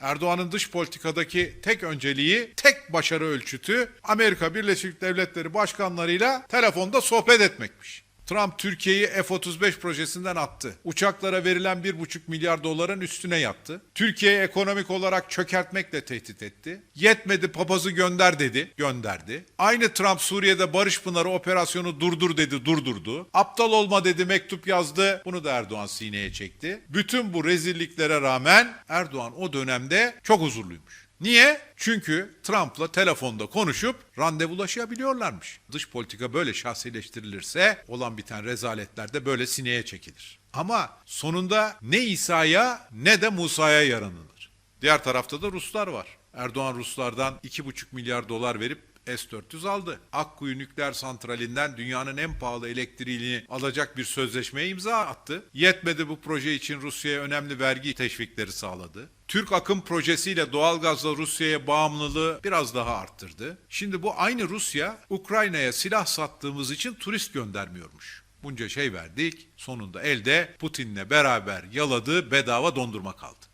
Erdoğan'ın dış politikadaki tek önceliği, tek başarı ölçütü Amerika Birleşik Devletleri başkanlarıyla telefonda sohbet etmekmiş. Trump Türkiye'yi F-35 projesinden attı. Uçaklara verilen 1,5 milyar doların üstüne yattı. Türkiye'yi ekonomik olarak çökertmekle tehdit etti. Yetmedi papazı gönder dedi, gönderdi. Aynı Trump Suriye'de Barış Pınarı operasyonu durdur dedi, durdurdu. Aptal olma dedi, mektup yazdı. Bunu da Erdoğan sineye çekti. Bütün bu rezilliklere rağmen Erdoğan o dönemde çok huzurluymuş. Niye? Çünkü Trump'la telefonda konuşup randevulaşabiliyorlarmış. Dış politika böyle şahsileştirilirse olan biten rezaletler de böyle sineye çekilir. Ama sonunda ne İsa'ya ne de Musa'ya yaranılır. Diğer tarafta da Ruslar var. Erdoğan Ruslardan 2,5 milyar dolar verip S-400 aldı. Akkuyu nükleer santralinden dünyanın en pahalı elektriğini alacak bir sözleşmeye imza attı. Yetmedi bu proje için Rusya'ya önemli vergi teşvikleri sağladı. Türk akım projesiyle doğalgazla Rusya'ya bağımlılığı biraz daha arttırdı. Şimdi bu aynı Rusya Ukrayna'ya silah sattığımız için turist göndermiyormuş. Bunca şey verdik. Sonunda elde Putin'le beraber yaladığı bedava dondurma kaldı.